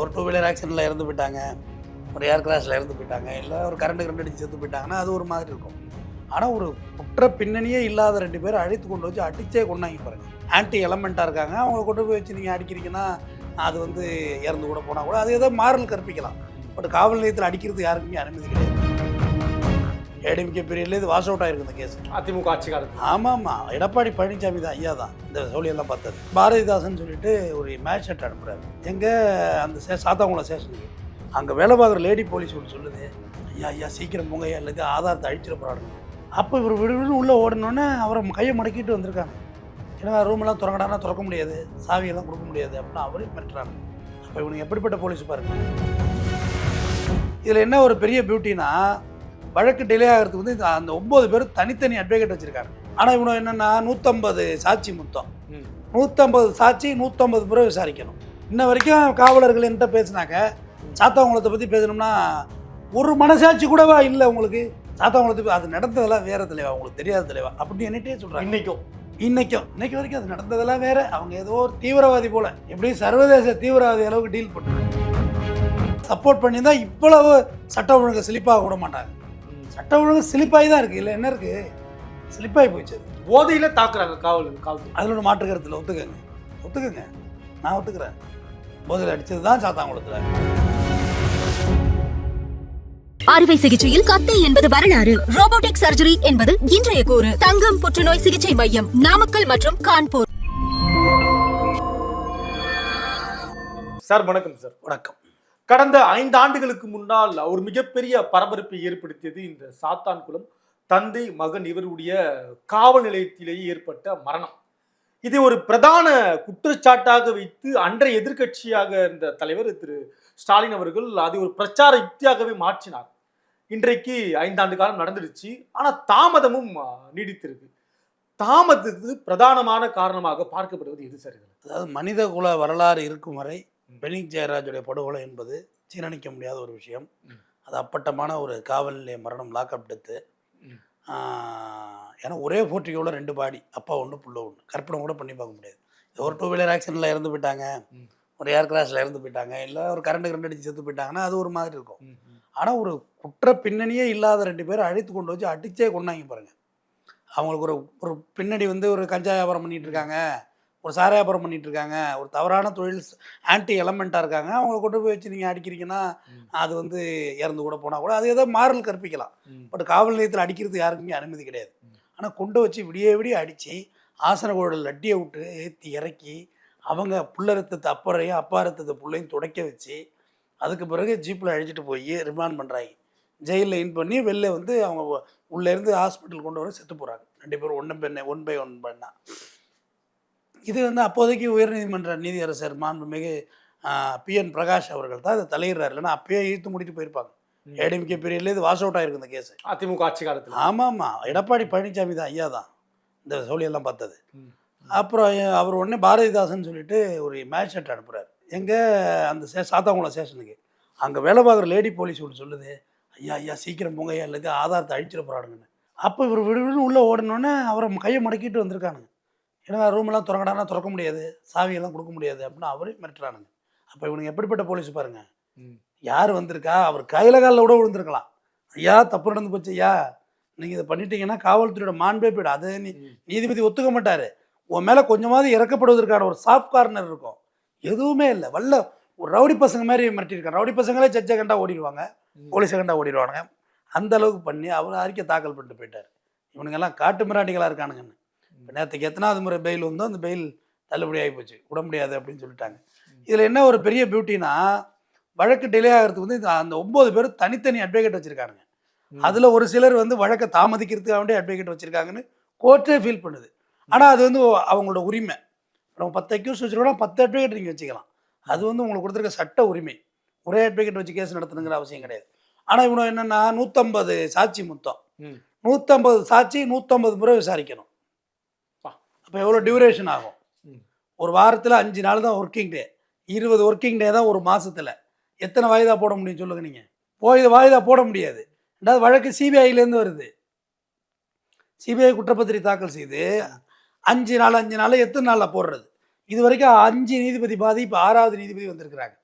ஒரு two wheeler ஆக்சிடெண்ட்டில் இறந்து போயிட்டாங்க. ஒரு ஏர் கிராஷில் இறந்து போயிட்டாங்க. இல்லை ஒரு கரண்ட் கரண்ட் அடிச்சு செத்து போயிட்டாங்கன்னா அது ஒரு மாதிரி இருக்கும். ஆனால் ஒரு குற்ற பின்னணியே இல்லாத ரெண்டு பேரும் அழைத்து கொண்டு வச்சு அடித்தே கொண்டாங்க பாருங்க. ஆன்டி எலமெண்ட்டாக இருக்காங்க. அவங்கள கொண்டு போய் வச்சு நீங்கள் அடிக்கிறீங்கன்னா அது வந்து இறந்து கூட போனால் கூட அது ஏதோ மாறல் கற்பிக்கலாம். பட் காவல் நிலையத்தில் அடிக்கிறது யாருக்குமே அனுமதி கிடையாது. ஏடிஎம்கே பீரியட்ல இது வாஷ் அவுட் ஆயிருக்கு இந்த கேஸ் அதிமுக ஆட்சி காலத்தில் ஆமாம் ஆமாம் எடப்பாடி பழனிசாமி தான் ஐயா தான். இந்த சோழியெல்லாம் பார்த்தது. பாரதிதாசன் சொல்லிட்டு ஒரு மேட்ச் ஷர்ட் அனுப்புறாரு. எங்கே அந்த சே சாத்தாங்குளம் ஸ்டேஷனுக்கு அங்கே வேலை பார்க்குற லேடி போலீஸ் ஒன்று சொல்லுது ஐயா ஐயா சீக்கிரம் போங்க எல்லாத்தையும் ஆதாரத்தை அழிச்சிட போகிறாங்க அப்போ இவர் விடுவிடு உள்ளே ஓடினோடனே அவரை கையை மடக்கிட்டு வந்திருக்காங்க. ஏன்னா ரூமெல்லாம் திறக்கடானா திறக்க முடியாது சாவியெல்லாம் கொடுக்க முடியாது அப்படின்னு அவரே மிரட்டுறாங்க அப்போ இவனுக்கு எப்படிப்பட்ட போலீஸ் பாருங்க. இதில் என்ன ஒரு பெரிய பியூட்டினா வழக்கு டிலே ஆகிறதுக்கு வந்து அந்த ஒம்பது பேர் தனித்தனி அட்வொகேட் வச்சுருக்காங்க. ஆனால் இவனை என்னென்னா நூற்றம்பது சாட்சி மொத்தம். நூற்றம்பது சாட்சி நூற்றம்பது பேரை விசாரிக்கணும். இன்ன வரைக்கும் காவலர்கள் என்கிட்ட பேசினாங்க. சாத்தாங்குளத்தை பற்றி பேசணும்னா ஒரு மனசாட்சி கூடவா இல்லை உங்களுக்கு? சாத்தாங்குளத்தை பத்தி- அது நடந்ததெல்லாம் வேற தலைவா? உங்களுக்கு தெரியாத தலைவா? அப்படின்னு என்னட்டே சொல்கிறாங்க இன்னைக்கும். இன்னைக்கும். இன்னைக்கு வரைக்கும் அது நடந்ததெல்லாம் வேற. அவங்க ஏதோ ஒரு தீவிரவாதி போல. எப்படி சர்வதேச தீவிரவாதி அளவுக்கு டீல் பண்ணுறாங்க சப்போர்ட் பண்ணி தான் இவ்வளவு சட்ட ஒழுங்கு சிலிப்பாக விட மாட்டாங்க. சட்ட ஒழுங்கு சிலிப்பாகி தான் இருக்குது இல்லை என்ன இருக்குது சிலிப்பாகி போயிடுச்சு. போதையில தாக்குறாங்க காவல் காவல்துறை. அதில் ஒரு மாற்று கருத்தில் ஒத்துக்கங்க. ஒத்துக்கங்க. நான் ஒத்துக்கிறேன். போதையில் அடித்தது தான் சாத்தாங்குளத்தில் அறுவை சிகிச்சையில் கத்தை என்பது வரலாறு. ரோபோட்டிக் சர்ஜரி என்பது இன்றைய கூறு. தங்கம் புற்றுநோய் சிகிச்சை மையம் நாமக்கல் மற்றும் கான்பூர். சார் வணக்கம் சார். வணக்கம். கடந்த ஐந்து ஆண்டுகளுக்கு முன்னால் ஒரு மிகப்பெரிய பரபரப்பை ஏற்படுத்தியது இந்த சாத்தான்குளம் தந்தை மகன் இவருடைய காவல் நிலையத்திலேயே ஏற்பட்ட மரணம். இதை ஒரு பிரதான குற்றச்சாட்டாக வைத்து அன்றைய எதிர்க்கட்சியாக இருந்த தலைவர் திரு ஸ்டாலின் அவர்கள் அதை ஒரு பிரச்சார யுக்தியாகவே மாற்றினார். இன்றைக்கு ஐந்தாண்டு காலம் நடந்துடுச்சு. ஆனால் தாமதமும் நீடித்திருக்கு. தாமதத்துக்கு பிரதானமான காரணமாக பார்க்கப்படுவது எது சரி அதாவது மனித குல வரலாறு இருக்கும் வரை பெனிக் ஜெயராஜுடைய படுகொலை என்பது சீரணிக்க முடியாத ஒரு விஷயம். அது அப்பட்டமான ஒரு காவல் நிலைய மரணம் லாக்அப் டெத்து. ஏன்னா ஒரே போட்டியோட ரெண்டு பாடி அப்பா ஒன்று புள்ள ஒன்று கற்பனை கூட பண்ணி பார்க்க முடியாது ஒரு டூ வீலர் ஆக்சிடெண்ட்டில் இறந்து போயிட்டாங்க. ஒரு ஏர் கிராஷில் இறந்து போயிட்டாங்க இல்லை ஒரு கரண்ட் கரண்ட் அடிச்சு செத்து போயிட்டாங்கன்னா அது ஒரு மாதிரி இருக்கும். ஆனால் ஒரு குற்ற பின்னணியே இல்லாத ரெண்டு பேரும் அழைத்து கொண்டு வச்சு அடிச்சே கொண்டாங்க பாருங்க அவங்களுக்கு ஒரு ஒரு பின்னாடி வந்து ஒரு கஞ்சா வியாபாரம் பண்ணிட்டு இருக்காங்க ஒரு சார வியாபாரம் பண்ணிட்டு இருக்காங்க ஒரு தவறான தொழில் ஆன்டி எலமெண்ட்டாக இருக்காங்க. அவங்கள கொண்டு போய் வச்சு நீங்கள் அடிக்கிறீங்கன்னா. அது வந்து இறந்து கூட போனால் கூட அது ஏதோ மாறல் கற்பிக்கலாம். பட் காவல் நிலையத்தில் அடிக்கிறது யாருக்குமே அனுமதி கிடையாது. ஆனால் கொண்டு வச்சு விடிய விடிய அடித்து ஆசன குழல் லட்டியை விட்டு ஏற்றி இறக்கி அவங்க புள்ள ரத்தத்தை அப்பறையும் அப்பா ரத்தத்தை புள்ளையும் துடைக்க வச்சு அதுக்கு பிறகு ஜீப்பில் அழைச்சிட்டு போய் ரிமாண்ட் பண்ணுறாங்க ஜெயிலில் இன் பண்ணி வெளில வந்து அவங்க உ- உள்ள இருந்து ஹாஸ்பிட்டல் கொண்டு வர செத்து போகிறாங்க ரெண்டு பேரும் ஒன்று பெண்ணை ஒன் பை ஒன் பண்ணா. இது வந்து அப்போதைக்கு உயர்நீதிமன்ற நீதியரசர் மாண்புமிகு பிஎன் பிரகாஷ் அவர்கள் தான் இதை தலையிடுறாரு. இல்லைன்னா அப்பயே இழுத்து மூடிட்டு போயிருப்பாங்க. ஏடிஎம்கே பீரியட்ல இது வாஷ் அவுட் ஆயிருக்கு இந்த கேஸ். அதிமுக ஆட்சி காலத்துல. ஆமாம். ஆமாம் எடப்பாடி பழனிசாமி தான் ஐயா தான். இந்த சோழியெல்லாம் பார்த்தது. அப்புறம் அவர் உடனே பாரதிதாசன் சொல்லிட்டு ஒரு மேட்ச் ஷர்ட் அனுப்புறாரு. எங்கே அந்த சே சாத்தாங்குளம் ஸ்டேஷனுக்கு. அங்கே வேலை பார்க்குற லேடி போலீஸ் ஒன்று சொல்லுது. ஐயா ஐயா சீக்கிரம் போங்க ஐயா எல்லாத்தையும் ஆதாரத்தை அழிச்சிட போகிறானுங்கன்னு அப்போ இவர் விடுவிடு உள்ளே ஓடினோடனே அவரை கையை மடக்கிட்டு வந்திருக்கானுங்க. ஏன்னா ரூமெல்லாம் திறக்கடானா திறக்க முடியாது சாவியெல்லாம் கொடுக்க முடியாது அப்படின்னு அவரே மிரட்டுறானுங்க. அப்போ இவனுக்கு எப்படிப்பட்ட போலீஸ் பாருங்க. யார் வந்திருக்கா? அவர் கையில காலில் கூட விழுந்திருக்கலாம். ஐயா தப்பு நடந்து போச்சு ஐயா. நீங்கள் இதை பண்ணிட்டீங்கன்னா காவல்துறையோட மாண்பே போயிடும். அது நீ. நீதிபதி ஒத்துக்க மாட்டார். உன் மேலே கொஞ்சமாவது இறக்கப்படுவதற்கான ஒரு சாஃப்ட் கார்னர் இருக்கும். எதுவுமே இல்லை. வல்ல ஒரு ரவுடி பசங்க மாதிரி மிரட்டியிருக்காங்க. ரவுடி பசங்களே ஜட்ஜை கண்டா ஓடிடுவாங்க. போலீஸை கண்டா ஓடிடுவானுங்க. அந்த அளவுக்கு பண்ணி அவர் அறிக்கை தாக்கல் பண்ணிட்டு போயிட்டார். இவனுங்கெல்லாம் காட்டு மிராண்டிகளாக இருக்கானுங்கன்னு. இப்போ நேற்றுக்கு எத்தனாவது முறை பெயில் வந்தோ அந்த பெயில் தள்ளுபடி ஆகி போச்சு. விட முடியாது அப்படின்னு சொல்லிட்டாங்க. இதில் என்ன ஒரு பெரிய பியூட்டினா வழக்கு டிலே ஆகிறதுக்கு வந்து இந்த அந்த ஒம்பது பேர் தனித்தனி அட்வொகேட் வச்சுருக்கானுங்க. ம். அதில் ஒரு சிலர் வந்து வழக்கை தாமதிக்கிறதுக்காக வேண்டிய அட்வொகேட் வச்சுருக்காங்கன்னு கோர்ட்டே ஃபீல் பண்ணுது. ஆனால் அது வந்து அவங்களோட உரிமை. நம்ம பத்து அக்யூஸ் வச்சுருக்கோம் பத்து அட்வொகேட் நீங்கள் வச்சுக்கலாம். அது வந்து உங்களுக்கு கொடுத்துருக்க சட்ட உரிமை. ஒரே அட்வொகேட் வச்சு கேஸ் நடத்தணுங்கிற அவசியம் கிடையாது. ஆனால் இவனை என்னென்னா நூற்றம்பது சாட்சி மொத்தம். நூற்றம்பது சாட்சி நூற்றம்பது முறை விசாரிக்கணும். அப்போ எவ்வளோ டியூரேஷன் ஆகும். ஒரு வாரத்தில் அஞ்சு நாள் தான் ஒர்க்கிங் டே இருபது ஒர்க்கிங் டே தான் ஒரு மாசத்துல. எத்தனை வாய்தா போட முடியும் சொல்லுங்க நீங்கள் போய் வாய்தா போட முடியாது. ரெண்டாவது வழக்கு சிபிஐலேருந்து வருது. சிபிஐ குற்றப்பத்திரிகை தாக்கல் செய்து அஞ்சு நாள் அஞ்சு நாள் எத்தனை நாளில் போடுறது? இது வரைக்கும் அஞ்சு நீதிபதி பாதி இப்போ ஆறாவது நீதிபதி வந்திருக்கிறாங்க.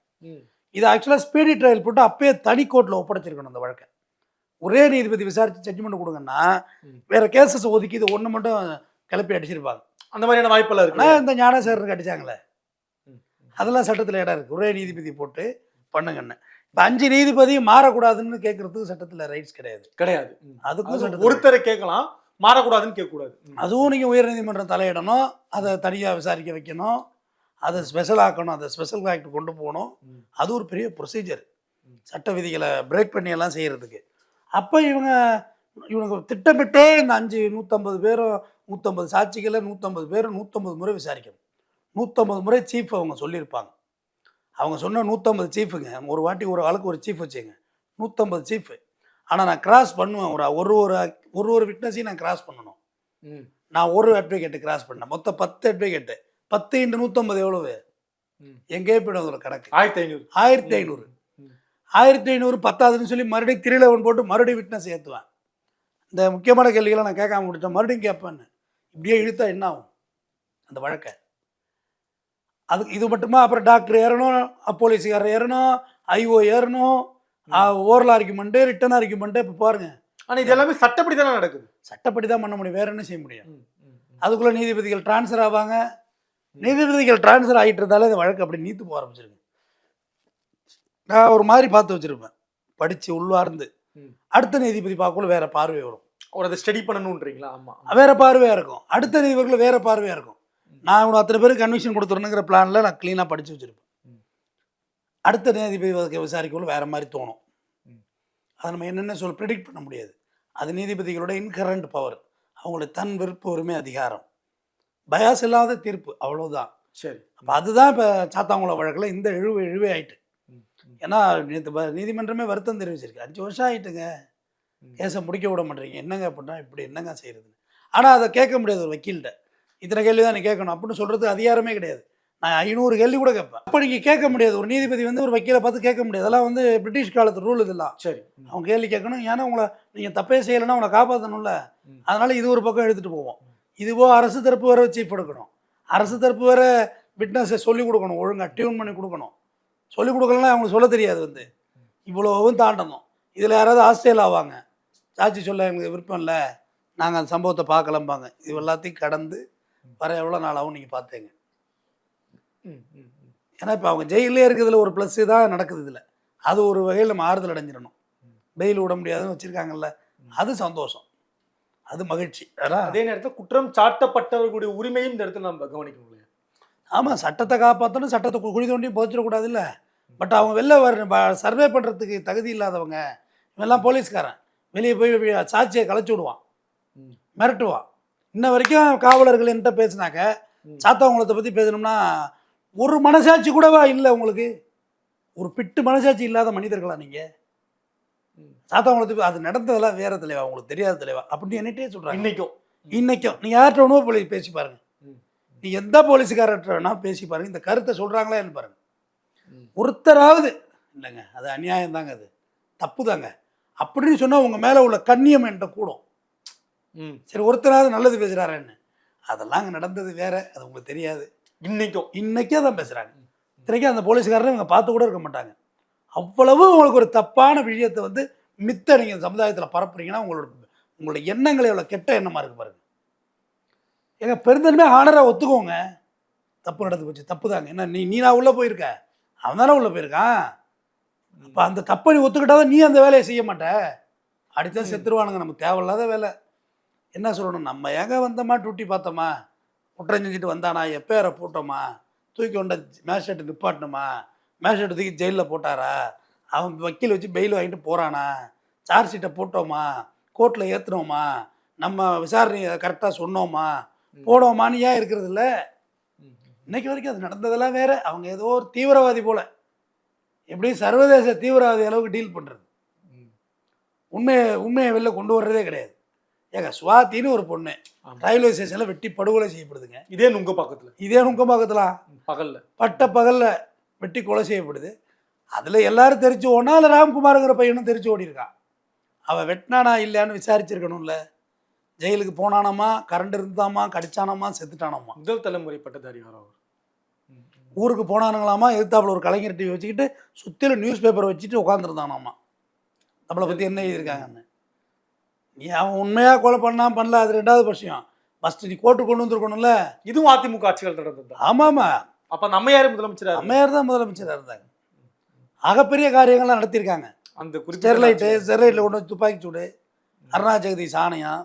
இது ஆக்சுவலாக ஸ்பீடி ட்ரையல் போட்டு அப்பயே தனி கோர்ட்டில் ஒப்படைச்சிருக்கணும் அந்த வழக்கை. ஒரே நீதிபதி விசாரித்து ஜட்ஜ்மெண்ட் கொடுங்கன்னா. வேற கேசஸ் ஒதுக்கி இது ஒன்று மட்டும் கிளப்பி அடிச்சிருப்பாங்க. அந்த மாதிரியான வாய்ப்பெல்லாம் இருக்கு ஆனால் இந்த ஞானசேகருக்கு அடிச்சாங்களே ம். அதெல்லாம் சட்டத்தில் இடம் இருக்குது ஒரே நீதிபதி போட்டு பண்ணுங்கன்னு இப்போ அஞ்சு நீதிபதி மாறக்கூடாதுன்னு கேட்கறதுக்கு சட்டத்தில் ரைட்ஸ் கிடையாது கிடையாது. அதுக்கும் அது சட்டத்தில் ஒருத்தரை கேட்கலாம் மாறக்கூடாதுன்னு கேட்கக்கூடாது. அதுவும் நீங்கள் உயர்நீதிமன்றம் தலையிடணும் அதை தனியாக விசாரிக்க வைக்கணும் அதை ஸ்பெஷல் ஆக்கணும் அதை ஸ்பெஷல் ஆக்ட் கொண்டு போகணும். அது ஒரு பெரிய ப்ரொசீஜர். சட்ட விதிகளை பிரேக் பண்ணி எல்லாம் செய்கிறதுக்கு அப்போ இவங்க இவங்க திட்டமிட்டே இந்த அஞ்சு நூற்றம்பது பேரும் நூற்றம்பது சாட்சிகளை நூற்றம்பது பேரும் நூற்றம்பது முறை விசாரிக்கணும். நூற்றம்பது முறை சீஃப் அவங்க சொல்லியிருப்பாங்க. அவங்க சொன்ன நூற்றம்பது சீஃபுங்க ஒரு வாட்டி ஒரு ஆளுக்கு ஒரு சீஃப் வச்சுங்க நூற்றம்பது சீஃபு ஆனால் நான் கிராஸ் பண்ணுவேன். ஒரு ஒரு ஒரு ஒரு ஒரு விட்னஸையும் நான் கிராஸ் பண்ணணும். நான் ஒரு அட்வொகேட்டு கிராஸ் பண்ணேன். மொத்தம் பத்து அட்வொகேட்டு பத்து இன்ட்டு நூற்றம்பது எவ்வளவு. எங்கே போய்டும் ஒரு கணக்கு? ஆயிரத்தி ஐநூறு ஆயிரத்தி ஐநூறு. ஆயிரத்தி ஐநூறு பத்தாதுன்னு சொல்லி மறுபடியும் திரிலவன் போட்டு மறுபடியும் விட்னஸ் ஏற்றுவேன் இந்த முக்கியமான கேள்விகளை நான் கேட்காம விட்டுட்டேன். மறுபடியும் கேட்பேன்னு. இப்படியே இழுத்தா என்ன ஆகும்? அந்த வழக்கை. அது இது மட்டுமா? அப்புறம் டாக்டர் ஏறணும் போலீஸுக்காரர் ஏறணும் ஐஓ ஏறணும் ஓரல் ஆர்குமெண்ட்டு ரிட்டன் ஆர்குமெண்ட்டு இப்போ பாருங்க. ஆனா இது எல்லாமே சட்டப்படி தானே நடக்குது. சட்டப்படி தான் பண்ண முடியும். வேற என்ன செய்ய முடியும். அதுக்குள்ளே நீதிபதிகள் ட்ரான்ஸ்ஃபர் ஆவாங்க. நீதிபதிகள் ட்ரான்ஸ்ஃபர் ஆகிட்டு இருந்தாலே இந்த வழக்கு அப்படி நீத்து போக ஆரம்பிச்சிருக்கு நான் ஒரு மாதிரி பார்த்து வச்சிருப்பேன். படித்து உள்ளார்ந்து. ம். அடுத்த நீதிபதி பார்க்கக்குள்ள வேற பார்வை வரும். ஒரு அதை ஸ்டடி பண்ணணுன்றீங்களா ஆமா. வேற பார்வையாக இருக்கும். அடுத்த நீதிபதிகள் வேற பார்வையாக இருக்கும். நான் இவனை அத்தனை பேருக்கு கன்விஷன் கொடுத்துருணுங்கிற பிளானில் நான் க்ளீனாக படித்து வச்சிருப்பேன். அடுத்த நீதிபதி வழக்கை விசாரிக்கக்குள்ள வேற மாதிரி தோணும். அதை நம்ம என்னென்ன சொல்ல ப்ரிடிக்ட் பண்ண முடியாது. அது நீதிபதிகளோட இன்கரண்ட் பவர் அவங்களுடைய தன் விருப்ப உரிமை அதிகாரம். பயாஸ் இல்லாத தீர்ப்பு அவ்வளவுதான். சரி. அப்போ அதுதான் இப்போ சாத்தாங்குளம் வழக்கில் இந்த இழுவை இழுவை ஆயிட்டு. ஏன்னா நீதிமன்றமே வருத்தம் தெரிவிச்சிருக்கு. அஞ்சு வருஷம் ஆயிட்டுங்க. கேஸை முடிக்க விட மாட்டேறீங்க. என்னங்க அப்படின்னா இப்படி என்னங்க செய்யறது ஆனால் அதை கேட்க முடியாது ஒரு வக்கீல்கிட்ட. இத்தனை கேள்வி தான் நீ கேட்கணும். அப்படின்னு சொல்கிறதுக்கு அதிகாரமே கிடையாது. நான் ஐநூறு கேள்வி கூட கேட்பேன். அப்போ நீங்கள் கேட்க முடியாது. ஒரு நீதிபதி வந்து ஒரு வக்கீலை பார்த்து கேட்க முடியாது. அதெல்லாம் வந்து பிரிட்டிஷ் காலத்து ரூல் இதெல்லாம். சரி. அவங்க கேள்வி கேட்கணும். ஏன்னா உங்களை நீங்கள் தப்பே செய்யலைன்னா உங்களை காப்பாற்றணும்ல. அதனால இது ஒரு பக்கம் எடுத்துகிட்டு போவோம். இதுவோ அரசு தரப்பு வேற சீஃப் எடுக்கணும். அரசு தரப்பு வேற விட்னஸை சொல்லிக் கொடுக்கணும். ஒழுங்காக டியூன் பண்ணி கொடுக்கணும். சொல்லிக் கொடுக்கலன்னா அவங்களுக்கு சொல்ல தெரியாது வந்து. இவ்வளவும் தாண்டணும். இதில் யாராவது ஆஸ்திரேலியா ஆவாங்க சாட்சி சொல்ல எங்களுக்கு விருப்பம் இல்லை. நாங்கள் அந்த சம்பவத்தை பார்க்கலம்பாங்க. இது எல்லாத்தையும் கடந்து வர எவ்வளோ நாள் ஆகும் நீங்கள் பார்த்தீங்க. ம். ம். ம். ஏன்னா இப்போ அவங்க ஜெயிலே இருக்கிறதுல ஒரு ப்ளஸ் தான் நடக்குது இதில். அது ஒரு வகையில் நம்ம ஆறுதல் அடைஞ்சிடணும். பெயில் விட முடியாதுன்னு வச்சுருக்காங்கல்ல. அது சந்தோஷம். அது மகிழ்ச்சி. அதான். அதே நேரத்தில் குற்றம் சாட்டப்பட்டவர்களுடைய உரிமையும் இந்த இடத்துல நம்ம கவனிக்கணும் இல்லையா? ஆமாம் சட்டத்தை காப்பாற்றணும் சட்டத்தை குழி தோண்டியும் புதைச்சிடக்கூடாது இல்லை பட் அவங்க வெளில வர சர்வே பண்ணுறதுக்கு தகுதி இல்லாதவங்க இவெல்லாம் போலீஸ்காரன். வெளியே போய் சாட்சியை கலைச்சி விடுவான். மிரட்டுவான். இன்ன வரைக்கும் காவலர்கள் என்கிட்ட பேசினாக்க ம். சாத்தாங்குளத்தை பற்றி பேசணும்னா ஒரு மனசாட்சி கூடவா இல்லை உங்களுக்கு? ஒரு பிட்டு மனசாட்சி இல்லாத மனிதர்களா நீங்கள் ம். சாத்தாங்குளத்துக்கு அது நடந்ததெல்லாம் வேற தலைவா? உங்களுக்கு தெரியாத தலைவா? அப்படின்னு என்னட்டே சொல்கிறாங்க இன்னைக்கும். இன்னைக்கும். நீ யார்கிட்ட வேணுமோ போலீஸ் பேசி பாருங்க. ம். நீ எந்த போலீஸுக்காரர்கிட்ட வேணா பேசி பாருங்க. இந்த கருத்தை சொல்றாங்களா என்ன பாருங்க. ம். ஒருத்தராவது இல்லைங்க அது அநியாயம் தாங்க அது. தப்பு தாங்க அப்படின்னு சொன்னா உங்க மேல உள்ள கண்ணியம் என்கிட்ட கூடும். ம். சரி ஒருத்தராவது நல்லது பேசுறாருன்னு. அதெல்லாம் அங்கே நடந்தது வேற அது உங்களுக்கு தெரியாது. இன்னைக்கும். இன்னைக்கே தான் பேசுறாங்க. இத்தனைக்கும் அந்த போலீஸ்காரரை இவங்க பார்த்து கூட இருக்க மாட்டாங்க. அவ்வளவு உங்களுக்கு ஒரு தப்பான விஷயத்தை வந்து மித்த நீங்கள் சமுதாயத்தில் பரப்புறீங்கன்னா உங்களோட உங்களோட எண்ணங்கள் எவ்வளோ கெட்ட எண்ணமாக இருக்கு பாருங்க. எங்க பெருந்தன்மை ஆனராக ஒத்துக்கோங்க. தப்பு நடந்து போச்சு தப்பு தாங்க. என்ன நீ நீ நான் உள்ளே போயிருக்க? அவன் தானே உள்ளே போயிருக்கான்? அப்போ அந்த தப்பை நீ ஒத்துக்கிட்டாதான் நீ அந்த வேலையை செய்ய மாட்ட. அடித்தான் செத்துருவானுங்க. நமக்கு தேவையில்லாத வேலை. என்ன சொல்லணும்? நம்ம ஏங்க வந்தோமா? டியூட்டி பார்த்தோமா? குற்றம் செஞ்சுட்டு வந்தானா? எப்பேரை போட்டோமா? தூக்கி கொண்ட மேஜிஸ்ட்ரேட் நிப்பாட்டணுமா? மேஜிஸ்ட்ரேட் தூக்கி ஜெயிலில் போட்டாரா? அவன் வக்கீல் வச்சு பெயில் வாங்கிட்டு போகிறானா சார்ஜ் ஷீட்டை போட்டோமா? கோர்ட்டில் ஏற்றுனோமா நம்ம விசாரணையை கரெக்டாக சொன்னோமா? போனோமான்னு ஏன் இருக்கிறது இல்லை. இன்னைக்கு வரைக்கும் அது நடந்ததெல்லாம் வேற. அவங்க ஏதோ ஒரு தீவிரவாதி போல. எப்படி சர்வதேச தீவிரவாதி அளவுக்கு டீல் பண்ணுறது. உண்மையை உண்மையை வெளில கொண்டு வர்றதே கிடையாது. ஏங்க சுவாத்தின்னு ஒரு பொண்ணு. ரயில்வே ஸ்டேஷனில் வெட்டி படுகொலை செய்யப்படுதுங்க. இதே உங்க பக்கத்துல இதே நுங்கம்பாக்கத்தில் பகல்ல. பட்ட பகலில் வெட்டி கொலை செய்யப்படுது. அதில் எல்லாரும் தெரிச்சு ஓடனா இல்லை ராம்குமாருங்கிற பையனும் தெரிச்சு ஓடி இருக்கான் அவன் வெட்டினானா இல்லையான்னு விசாரிச்சிருக்கணும்ல. ஜெயிலுக்கு போனானாமா? கரண்ட் இருந்தாமா? கடிச்சானாமா? செத்துட்டானாமா? முதல் தலைமுறை பட்டதாரி அவர். ஊருக்கு போனானுங்களாமா எதிர்த்தாப்புல ஒரு கலைஞர் டிவி வச்சுக்கிட்டு சுற்றிலும் நியூஸ் பேப்பர் வச்சுட்டு உட்காந்துருந்தானாமா நம்மளை பற்றி என்ன எழுதியிருக்காங்கன்னு. நீ அவன் உண்மையாக கொலை பண்ணா பண்ணல அது ரெண்டாவது விஷயம். ஃபஸ்ட்டு நீ கோர்ட்டு கொண்டு வந்திருக்கணும்ல. இதுவும் அதிமுக ஆட்சிகள் நடந்தது ஆமாம்மா அப்ப நம்ம யாரு முதலமைச்சரா? அம்மையார் தான் முதலமைச்சராக இருந்தாங்க. ஆகப்பெரிய காரியங்கள்லாம் நடத்தியிருக்காங்க. அந்த ஸ்டெர்லைட்டு. ஸ்டெர்லைட்டில் கொண்டு வந்து துப்பாக்கி சூடு அருணா ஜெகதீஷ் ஆணையம்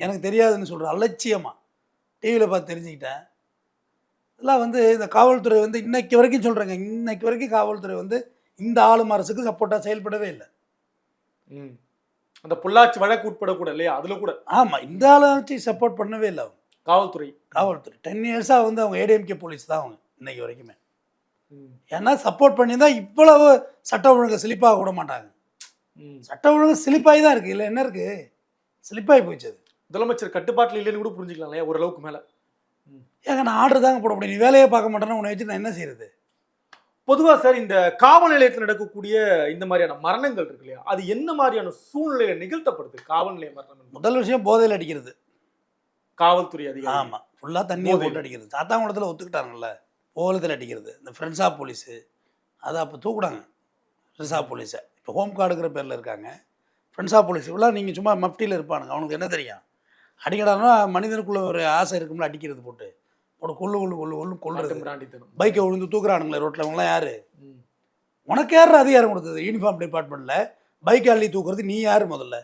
எனக்கு தெரியாதுன்னு சொல்கிற அலட்சியமா. டிவியில் பார்த்து தெரிஞ்சுக்கிட்டேன். இதெல்லாம் வந்து இந்த காவல்துறை வந்து இன்னைக்கு வரைக்கும் சொல்கிறேங்க இன்னைக்கு வரைக்கும் காவல்துறை வந்து இந்த ஆளும் அரசுக்கு சப்போர்ட்டாக செயல்படவே இல்லை. ம். அந்த பொள்ளாச்சி வழக்கு உட்பட கூட இல்லையா? அதுல கூட. ஆமாம் இந்த ஆளுச்சு சப்போர்ட் பண்ணவே இல்லை அவங்க. காவல்துறை. காவல்துறை. டென் இயர்ஸாக வந்து அவங்க ஏடிஎம்கே போலீஸ் தான் அவங்க இன்னைக்கு வரைக்குமே. ம். ஏன்னா சப்போர்ட் பண்ணி தான் இவ்வளவு சட்ட ஒழுங்கு சிலிப்பாக விட மாட்டாங்க. ம். சட்ட ஒழுங்கு சிலிப்பாகி தான் இருக்குது இல்லை என்ன இருக்குது சிலிப்பாகி அது. முதலமைச்சர் கட்டுப்பாட்டுல இல்லைன்னு கூட புரிஞ்சுக்கலாம் இல்லையா ஓரளவுக்கு மேல. ஏங்க நான் ஆர்டர் தாங்க போட முடியும். நீ வேலையே பார்க்க மாட்டேன்னா உன்னை வச்சு நான் என்ன செய்யறது பொதுவா சார் இந்த காவல் நிலையத்தில் நடக்கக்கூடிய இந்த மாதிரியான மரணங்கள் இருக்கு இல்லையா? அது என்ன மாதிரியான சூழ்நிலையில நிகழ்த்தப்படுது? காவல் நிலைய மரணம்? முதல் விஷயம் போதையில் அடிக்கிறது. காவல்துறை அதிகாரி. ஆமாம் ஃபுல்லாக தண்ணியை. போட்டு அடிக்கிறது. சாத்தாங்குளத்தில் ஒத்துக்கிட்டாங்கல்ல? போலத்தில் அடிக்கிறது. இந்த ஃப்ரெண்ட்ஸாக போலீஸு அதை அப்போ தூக்குனாங்க. ஃப்ரெண்ட்ஸாக போலீஸை இப்போ ஹோம் கார்டுங்கிற பேரில் இருக்காங்க. ஃப்ரெண்ட்ஸாக போலீஸ் இவ்வளோ நீங்கள் சும்மா மஃப்டியில் இருப்பானுங்க. அவனுக்கு என்ன தெரியும்? அடிக்கடானா மனிதனுக்குள்ள ஒரு ஆசை இருக்கும்ல அடிக்கிறது போட்டு. போட்டு கொள்ளு கொள்ளு கொள்ளு கொள்ளு கொள்ளுறது. பைக்கை விழுந்து தூக்குறானுங்களே ரோட்டில் அவங்களாம் யார்? ம். உனக்கு யார் அதிகாரம் கொடுத்தது? யூனிஃபார்ம் டிபார்ட்மெண்ட்டில் பைக் அள்ளி தூக்குறது நீ யார் முதல்ல?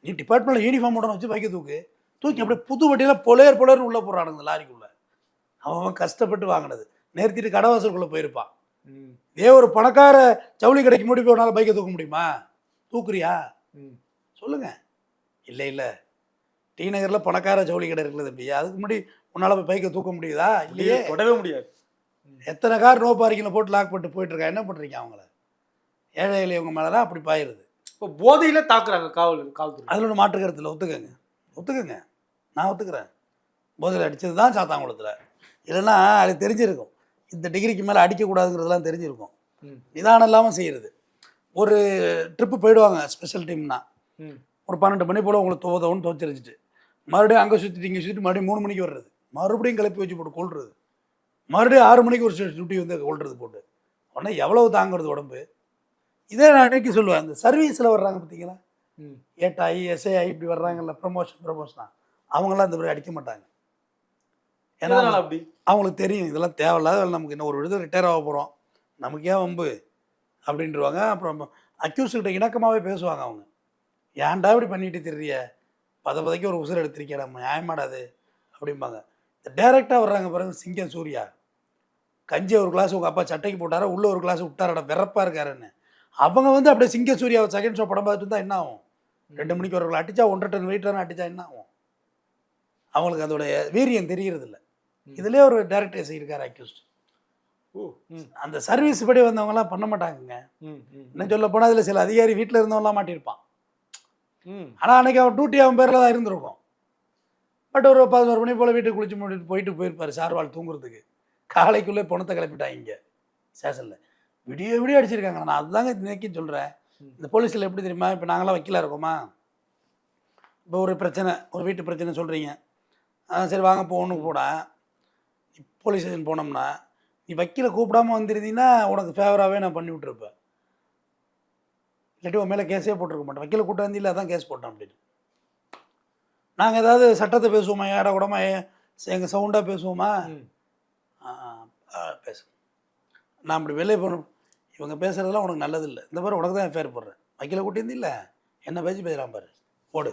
நீ டிபார்ட்மெண்ட்டில் யூனிஃபார்ம் உடனே வச்சு பைக்கை தூக்கு. தூக்கி அப்படியே புது வண்டியில் பொலையர் பொலையர்னு உள்ளே போடுறானுங்க லாரிக்குள்ளே. அவன் கஷ்டப்பட்டு வாங்கினது. நிறுத்திட்டு கடவாசலுக்குள்ளே போயிருப்பான். ம். இதே ஒரு பணக்கார ஜவுளி கடைக்கு முடி உன்னால பைக்கை தூக்க முடியுமா? தூக்குறியா? ம். சொல்லுங்க. இல்லை இல்லை. டி நகரில் பணக்கார ஜவுளி கடை இருக்குது தம்பி. அதுக்கு முன்னாடி உன்னால் போய் பைக்கை தூக்க முடியுதா? இல்லையே. தொடவே முடியாது. எத்தனை கார் நோ பார்க்கிங்கில் போட்டு லாக் பண்ணிட்டு போயிட்டு இருக்கா என்ன பண்ணுறீங்க அவங்கள? ஏழை எளியவங்க மேலே தான் அப்படி பாயிருது இப்போ போதையில தாக்குறாங்க காவல் காவல்துறை. அதில் ஒன்று மாற்று கருத்தில் ஒத்துக்கங்க. ஒத்துக்கங்க. நான் ஒத்துக்கிறேன். போதையில் அடித்தது தான் சாத்தாங்குளத்தில் இல்லைன்னா அது தெரிஞ்சிருக்கும். இந்த டிகிரிக்கு மேலே அடிக்கக்கூடாதுங்கிறதுலாம் தெரிஞ்சிருக்கும். நிதானம் இல்லாமல் செய்கிறது ஒரு ட்ரிப்பு போயிடுவாங்க ஸ்பெஷல் டீம்னா. ஒரு பன்னெண்டு மணி போல் உங்களுக்கு துவதவுன்னு துவச்சிருச்சுட்டு மறுபடியும் அங்கே சுற்றிட்டு இங்கே சுற்றிட்டு மறுபடியும் மூணு மணிக்கு வர்றது. மறுபடியும் கிளப்பி வச்சு போட்டு கொள்றது மறுபடியும் ஆறு மணிக்கு ஒரு சுட்டி வந்து கொள்றது போட்டு. உடனே எவ்வளவு தாங்குறது உடம்பு? இதே நான் இன்னைக்கு சொல்லுவேன் அந்த சர்வீஸில் வர்றாங்க பார்த்தீங்களா ம். ஏட்டாயி எஸ்ஐ இப்படி வர்றாங்கல்ல ப்ரமோஷன் ப்ரமோஷனா அவங்களாம் இந்த மாதிரி அடிக்க மாட்டாங்க. ஏன்னா அப்படி? அவங்களுக்கு தெரியும் இதெல்லாம் தேவையில்லாத நமக்கு இன்னும் ஒரு விடுதலை ரிட்டையர் ஆக போகிறோம் நமக்கு ஏன் வம்பு? அப்படின்றவாங்க. அப்புறம் அக்யூஸ் கிட்ட இணக்கமாகவே பேசுவாங்க அவங்க. ஏன்டா இப்படி பண்ணிட்டு திரிய பத பதைக்கு ஒரு உசுர் எடுத்திருக்கேன் நம்ம நியாயமாடாது அப்படிம்பாங்க டேரெக்டாக வர்றாங்க பாருங்க சிங்கம் சூர்யா கஞ்சி ஒரு கிளாஸ் உங்கள் அப்பா சட்டைக்கு போட்டாரா உள்ள ஒரு கிளாஸ் விட்டாரடா வெறப்பாக இருக்காருன்னு அவங்க வந்து அப்படியே சிங்க சூர்யாவை செகண்ட் ஷோ படம் பார்த்துட்டு இருந்தால் என்ன ஆகும் ரெண்டு மணிக்கு ஒரு அடிச்சா ஒன்றரை டன் வெயிட் அடிச்சா என்ன ஆகும் அவங்களுக்கு அதோடைய வீரியம் இல்ல ம். இதுலேயே ஒரு டேரக்டர் இருக்கார் அக்யூஸ்ட். அந்த சர்வீஸ் படி வந்தவங்கலாம் பண்ண மாட்டாங்கங்க. இன்னும் சொல்ல போனால் அதில் சில அதிகாரி வீட்டில் இருந்தவங்களாம் மாட்டியிருப்பான். ஆனால் அன்னைக்கு அவன் டியூட்டி அவன் பேரில் தான் இருந்திருக்கும். பட் ஒரு பதினோரு மணி போல் வீட்டுக்கு குளிச்சு முடிட்டு போயிட்டு போயிருப்பார் சார்வால் தூங்குறதுக்கு. காலைக்குள்ளே பணத்தை கிளப்பிட்டாங்க இங்கே. ஸ்டேஷனில். விடிய விடிய அடிச்சிருக்காங்க. நான் அதுதாங்க இன்னைக்கு சொல்கிறேன். இந்த போலீஸில் எப்படி தெரியுமா? இப்போ நாங்களாம் வக்கீலாக இருக்கோமா? இப்போ ஒரு பிரச்சனை ஒரு வீட்டு பிரச்சனை சொல்கிறீங்க சரி வாங்க போகணும் போடா. போலீஸ் ஸ்டேஷன் போனோம்னா நீ வக்கீலை கூப்பிடாம வந்திருந்தீங்கன்னா உனக்கு ஃபேவராகவே நான் பண்ணி விட்ருப்பேன் இல்லாட்டி உன் மேலே கேஸே போட்டிருக்க மாட்டேன். வக்கீலை கூட்ட வந்தியில் அதான் கேஸ் போட்டேன் அப்படின்னு. நாங்கள் ஏதாவது சட்டத்தை பேசுவோமா? ஏடா கூடமா? எங்கள் சவுண்டாக பேசுவோமா? பேசு நான் அப்படி வெளியே போகணும் இவங்க பேசுகிறதெல்லாம் உனக்கு நல்லதில்லை. இந்த மாதிரி உனக்கு தான் எஃப்ஐஆர் போடுறேன். வக்கீலை கூட்டியிருந்தில்ல என்ன பேச்சு பேசுகிறான் பாரு. போடு.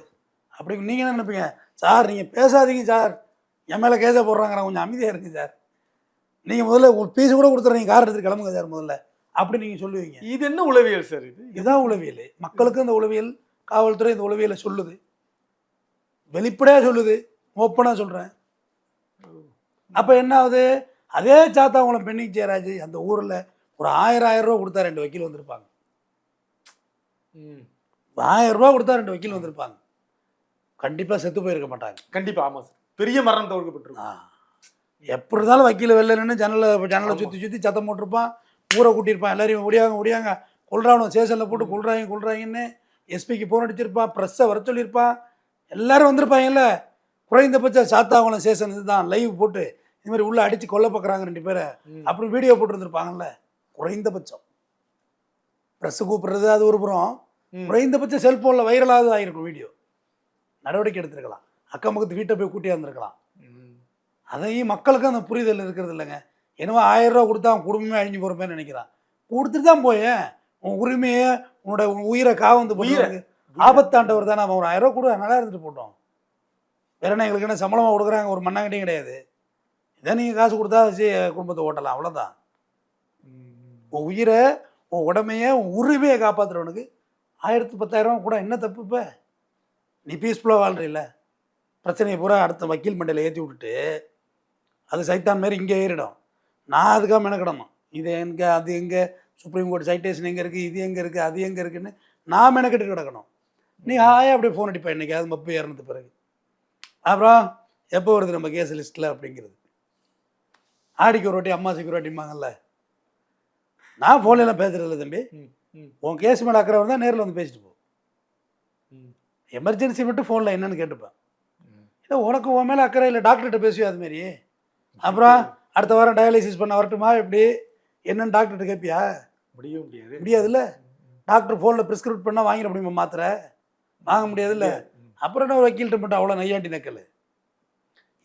அப்படி நீங்கள் என்ன நினைப்பீங்க? சார் நீங்கள் பேசாதீங்க சார். என் மேலே கேஸை போடுறாங்க. கொஞ்சம் அமைதியாக இருங்க சார். நீங்கள் முதல்ல ஒரு பீஸ் கூட கொடுத்துட்றீங்க கார் எடுத்துட்டு கிளம்புங்க சார் முதல்ல. அப்படி நீங்கள் சொல்லுவீங்க. இது என்ன உளவியல் சார் இது? இதுதான் உளவியல். மக்களுக்கு இந்த உளவியல் காவல்துறை இந்த உளவியலை சொல்லுது. வெளிப்படையாக சொல்லுது. ஓப்பனாக சொல்கிறேன் அப்போ என்ன ஆகுது அதே சாத்தாங்குளம் பெண்ணிக் ஜெயராஜ் அந்த ஊரில் ஒரு ஆயிரம் ஆயிரம் ரூபா கொடுத்தா ரெண்டு வக்கீல் வந்திருப்பாங்க. ஆயிரம் ரூபா கொடுத்தா ரெண்டு வக்கீல் வந்திருப்பாங்க. கண்டிப்பாக செத்து போயிருக்க மாட்டாங்க. கண்டிப்பா ஆமா சார். பெரிய மரணம் தவிர்க்கப்பட்டிருக்கும். எப்படி இருந்தாலும் வக்கீல் வெளில நின்று ஜன்னலை ஜன்னலை. சுற்றி சுற்றி சத்தம் போட்டிருப்பான். ஊரை கூட்டியிருப்பான் எல்லாரையும் ஒடியாங்க ஒடியாங்க கொள்றானும் ஸ்டேஷனில் போட்டு கொள்றாங்க கொள்றாங்கன்னு எஸ்பிக்கு ஃபோன் அடிச்சிருப்பான் ப்ரெஸ்ஸை வர சொல்லியிருப்பான் எல்லாரும் வந்திருப்பாங்கல்ல. குறைந்தபட்ச சாத்தாங்குளம் ஸ்டேஷன் இதுதான் லைவ் போட்டு இந்த மாதிரி உள்ள அடிச்சு கொல்ல பார்க்குறாங்க ரெண்டு பேரை. அப்புறம் வீடியோ போட்டுருந்துருப்பாங்கல்ல. குறைந்தபட்சம். ப்ரெஸ்ஸு கூப்பிடுறது அது ஒரு புறம். ம். குறைந்தபட்சம் செல்ஃபோனில் வைரலாவது ஆகிருக்கும் வீடியோ நடவடிக்கை எடுத்திருக்கலாம். அக்கம் பக்கத்து வீட்டை போய் கூட்டியா இருந்திருக்கலாம். அதையும் மக்களுக்கு அந்த புரிதல் இருக்கிறது இல்லைங்க. என்னவோ ஆயிரம் ரூபா கொடுத்தா அவன் குடும்பமே அழிஞ்சு போகிற மாதிரி நினைக்கிறான். கொடுத்துட்டு தான் போயேன். உன் உரிமையை உன்னோட உன் உயிரை காவந்து உயிரை. ஆபத்தாண்டவர் தானே அவன். ஒரு ஆயிரம் ரூபா கொடு நல்லா இருந்துட்டு போட்டோம். வேற என்ன எங்களுக்கு என்ன சம்பளமாக கொடுக்குறாங்க ஒரு மண்ணாங்கட்டியும் கிடையாது. இதை நீங்கள் காசு கொடுத்தா வச்சு குடும்பத்தை ஓட்டலாம் அவ்வளோதான். உன் உயிரை உன் உடமையை உன் உரிமையை காப்பாற்றுறவனுக்கு ஆயிரத்து பத்தாயிரம் கூட என்ன தப்பு இப்போ? நீ பீஸ்ஃபுல்லாக வாழ்றில்ல. பிரச்சனையை பூரா அடுத்த வக்கீல் மண்டையில் ஏற்றி விட்டுட்டு அது சைத்தான் மாரி இங்கே ஏறிடும். நான் அதுக்காக மெனக்கிடணும். இது எங்கே அது எங்கே சுப்ரீம் கோர்ட் சைட்டேஷன் எங்கே இருக்குது இது எங்கே இருக்குது அது எங்கே இருக்குன்னு நான் மெனக்கிட்டு கிடக்கணும். நீ ஹாயா அப்படியே ஃபோன் அடிப்பேன் என்னைக்காவது மப்பு ஏறினது பிறகு. அப்புறம் எப்போ வருது நம்ம கேஸ் லிஸ்ட்டில் அப்படிங்கிறது. ஆடிக்கு ஒரு வாட்டி அம்மாசிக்கு ஒரு வாட்டிம்பாங்கல்ல நான் ஃபோன்ல எல்லாம் பேசுறதில்ல தம்பி. உன் கேஸ் மேலே அக்கறை தான் நேரில் வந்து பேசிட்டு போ. ம். எமர்ஜென்சி மட்டும் ஃபோனில் என்னன்னு கேட்டுப்பேன். இல்லை உனக்கு உன் மேலே அக்கறை இல்லை டாக்டர்கிட்ட பேசுவியா அதுமாரி அப்புறம் அடுத்த வாரம் டயாலிசிஸ் பண்ண வரட்டுமா எப்படி? என்னன்னு டாக்டர்கிட்ட கேட்பியா முடியவே முடியாது. முடியாதுல்ல? டாக்டர் ஃபோனில் ப்ரிஸ்கிரிப்ட் பண்ணால் வாங்கிட முடியுமா மாத்திரை? வாங்க முடியாதுல்ல. அப்புறம் என்ன வக்கீல்கிட்ட மட்டும் அவ்வளோ நையாண்டி நக்கல்?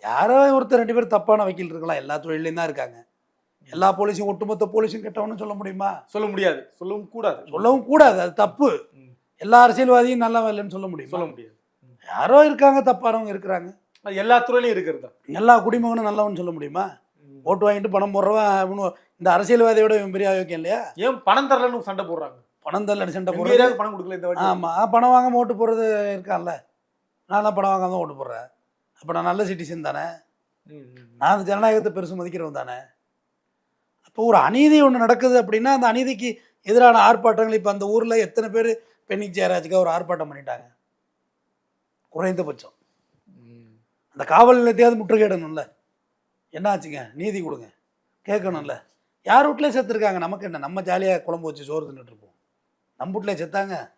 யாரோ ஒருத்தர் ரெண்டு பேர் தப்பான வக்கீல் இருக்கலாம். எல்லா தொழிலையும் தான் இருக்காங்க. எல்லா போலீஸும் ஒட்டுமொத்த போலீஸும் கெட்டவனு சொல்ல முடியுமா? சொல்ல முடியாது. சொல்லவும் கூடாது. சொல்லவும் கூடாது. அது தப்பு. எல்லா அரசியல்வாதியும் நல்லவன் இல்லைன்னு சொல்ல முடியுமா? சொல்ல முடியாது. யாரோ இருக்காங்க தப்பானவங்க இருக்கிறாங்க. எல்லா துறையிலையும் இருக்கிறதா எல்லா குடிமகனும் நல்லவன் சொல்ல முடியுமா? ஓட்டு வாங்கிட்டு பணம் போடுறவன் இவனு இந்த அரசியல்வாதியோட இவன் பெரிய ஆயோக்கியம் இல்லையா? ஏன் பணம் தரலன்னு சண்டை போடுறாங்க. பணம் தள்ள சண்டை போடுறது? பணம் கொடுக்கல இந்த ஆமாம் பணம் வாங்காம ஓட்டு போடுறது இருக்கான்ல. நான்லாம் பணம் வாங்காம தான் ஓட்டு போடுறேன். அப்போ நான் நல்ல சிட்டிசன் தானே? நான் அந்த ஜனநாயகத்தை பெருசு மதிக்கிறவன் தானே? அப்போ ஒரு அநீதி ஒன்று நடக்குது அப்படின்னா அந்த அநீதிக்கு எதிரான ஆர்ப்பாட்டங்கள் இப்போ அந்த ஊரில் எத்தனை பேர் பெண்ணிக் ஜெயராஜுக்காக ஒரு ஆர்ப்பாட்டம் பண்ணிட்டாங்க? குறைந்தபட்சம். அந்த காவல் நிலையத்தையாவது முற்றுகையிடணும்ல. என்ன ஆச்சுங்க நீதி கொடுங்க. கேட்கணும்ல. யார் வீட்லேயே செத்துருக்காங்க. நமக்கு என்ன? நம்ம ஜாலியாக குழம்பு வச்சு சோறு தின்னுட்டு இருப்போம். நம்ம வீட்லேயே செத்தாங்க.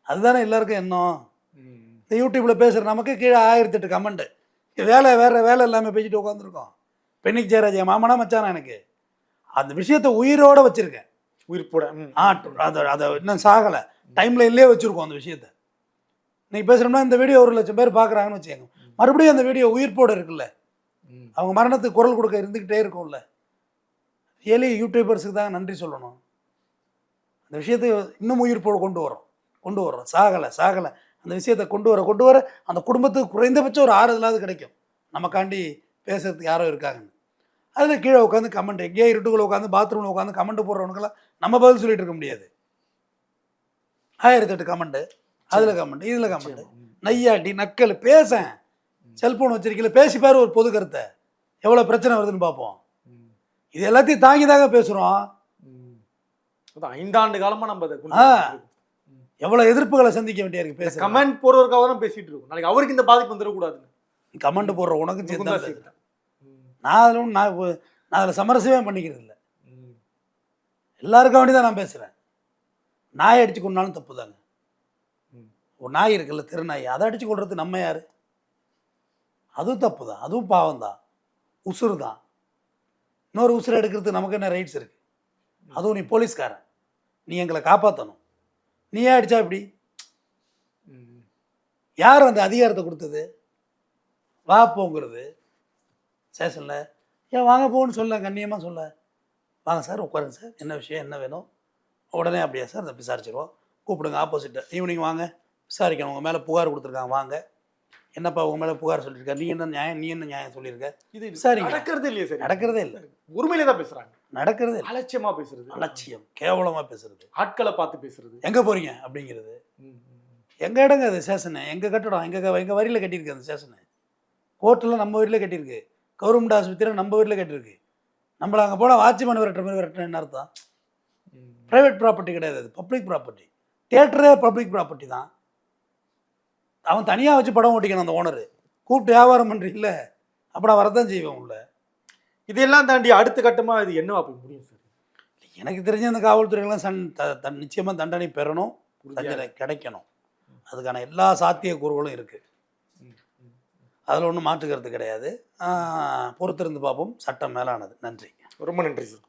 அதுதானே எல்லாருக்கும் எண்ணம். இந்த யூடியூப்பில் பேசுகிற நமக்கு கீழே ஆயிரத்தெட்டு கமெண்ட் வேலை வேற வேலை இல்லாமல் பேசிட்டு உட்காந்துருக்கோம் பெண்ணிக் ஜெயராஜ் மாமனா மச்சானா எனக்கு? அந்த விஷயத்தை உயிரோட வச்சிருக்கேன். உயிர் போட. ஆ அதை அதை இன்னும் சாகலை. டைம்ல இல்லையே வச்சுருக்கோம் அந்த விஷயத்த. இன்னைக்கு பேசுகிறோம்னா இந்த வீடியோ ஒரு லட்சம் பேர் பார்க்குறாங்கன்னு வச்சுக்கோங்க. மறுபடியும் அந்த வீடியோ உயிர்ப்போட இருக்குல்ல. அவங்க மரணத்துக்கு குரல் கொடுக்க இருந்துக்கிட்டே இருக்கும்ல. ரியலி யூடியூபர்ஸுக்கு தான் நன்றி சொல்லணும். அந்த விஷயத்தை இன்னும் உயிர்ப்போடு கொண்டு வரோம் கொண்டு வரோம் சாகலை சாகலை. அந்த விஷயத்தை கொண்டு வர கொண்டு வர அந்த குடும்பத்துக்கு குறைந்தபட்சம் ஒரு ஆறுதலாவது கிடைக்கும். நமக்காண்டி பேசுறதுக்கு யாரோ இருக்காங்கன்னு. அதில் கீழே உட்காந்து கமெண்ட் எங்கேயோ இருட்டுக்குள்ள உட்காந்து பாத்ரூமில் உட்காந்து கமெண்ட் போடுறவனுக்கெல்லாம் நம்ம பதில் சொல்லிட்டு இருக்க முடியாது. ஆயிரத்தெட்டு கமெண்ட்டு அதில் கமெண்ட் இதில் கமெண்ட் ம். நையாண்டி நக்கல் பேசேன் செல்போன் வச்சிருக்கல பேசி பாரு ஒரு பொது கருத்தை. எவ்வளோ பிரச்சனை வருதுன்னு பார்ப்போம். இது எல்லாத்தையும் தாங்கி தாங்க பேசுகிறோம் ஐந்தாண்டு காலமா நம்ம அதை. எவ்வளோ எதிர்ப்புகளை சந்திக்க வேண்டியா இருக்கு பேச கமெண்ட் போடுறதுக்காக தான் பேசிட்டு இருக்கோம் நாளைக்கு அவருக்கு இந்த பாதிப்பு வந்துடக்கூடாதுன்னு கமெண்ட் போடுற. பேசுறேன். ம். நான் அதில் நான் நான் அதில் சமரசமே பண்ணிக்கிறது இல்லை. எல்லாருக்கும் வேண்டி தான் நான் பேசுகிறேன் நாய் அடிச்சு கொண்டாலும் தப்பு தாங்க. ஒரு நாய் இருக்குல்ல திருநாய் அதை அடிச்சு கொள்றது நம்ம யாரு அதுவும் தப்பு தான் அதுவும் பாவம் தான் உசுறு தான் இன்னொரு உசுரை எடுக்கிறதுக்கு நமக்கு என்ன ரைட்ஸ் இருக்குது அதுவும் நீ போலீஸ்காரன். நீ எங்களை காப்பாற்றணும் நீ ஏன் அடித்தா இப்படி? ம். யார் அந்த அதிகாரத்தை கொடுத்தது? வா போங்கிறது. ஸ்டேஷனில் ஏன் வாங்க போன்னு சொல்ல கண்ணியமாக சொல்ல? வாங்க சார் உட்காருங்க சார். என்ன விஷயம்? என்ன வேணும்? உடனே அப்படியா சார்? அதை விசாரிச்சிருவோம். கூப்பிடுங்க ஆப்போசிட்டை ஈவினிங் வாங்க. விசாரிக்கணும். உங்கள் மேலே புகார் கொடுத்துருக்காங்க. வாங்க. என்னப்பா உங்கள் மேலே புகார் சொல்லியிருக்க நீ என்ன நியாயம் நீ என்ன நியாயம் சொல்லியிருக்க இது விசாரிங்க. நடக்கிறது இல்லையே சரி. நடக்கிறதே இல்லை. உரிமையில தான் பேசுறாங்க. நடக்கிறதே அலட்சியமா பேசுறது. அலட்சியம் கேவலமாக பேசுறது. ஆட்களை பார்த்து பேசுறது. எங்கே போகிறீங்க அப்படிங்கிறது. எங்கள் இடங்க அது ஸ்டேஷனு எங்கள் கட்டடம்? எங்கள் எங்கள் வரியில் கட்டியிருக்கு அந்த ஸ்டேஷனு கோர்ட்டில் நம்ம வீட்டில் கட்டியிருக்கு. கவர்மெண்ட் ஆஸ்பத்திரியில் நம்ம வீட்டில் கட்டியிருக்கு. நம்மளை அங்கே போனால் வாட்ச்மேன் விரட்டுற மாதிரி விரட்டுற என்ன அர்த்தம். ப்ரைவேட் ப்ராப்பர்ட்டி கிடையாது அது. பப்ளிக் ப்ராப்பர்ட்டி தேட்டரே பப்ளிக் ப்ராப்பர்ட்டி தான். அவன் தனியாக வச்சு படம் ஓட்டிக்கணும் அந்த ஓனரு கூப்பிட்டு வியாபாரம் பண்ணுறீங்கள அப்புறம் வரதான் செய்வேன் உள்ள இதெல்லாம் தாண்டி அடுத்த கட்டமா இது என்னவா போய் முடியும் சார் எனக்கு தெரிஞ்ச அந்த காவல்துறைகள்லாம் சன் த தன் நிச்சயமாக தண்டனை பெறணும் தண்டனை கிடைக்கணும். அதுக்கான எல்லா சாத்தியக்கூறுகளும் இருக்குது. அதில் ஒன்றும் மாற்றுக்கிறது கிடையாது. பொறுத்திருந்து பார்ப்போம். சட்டம் மேலானது. நன்றி. ரொம்ப நன்றி சார்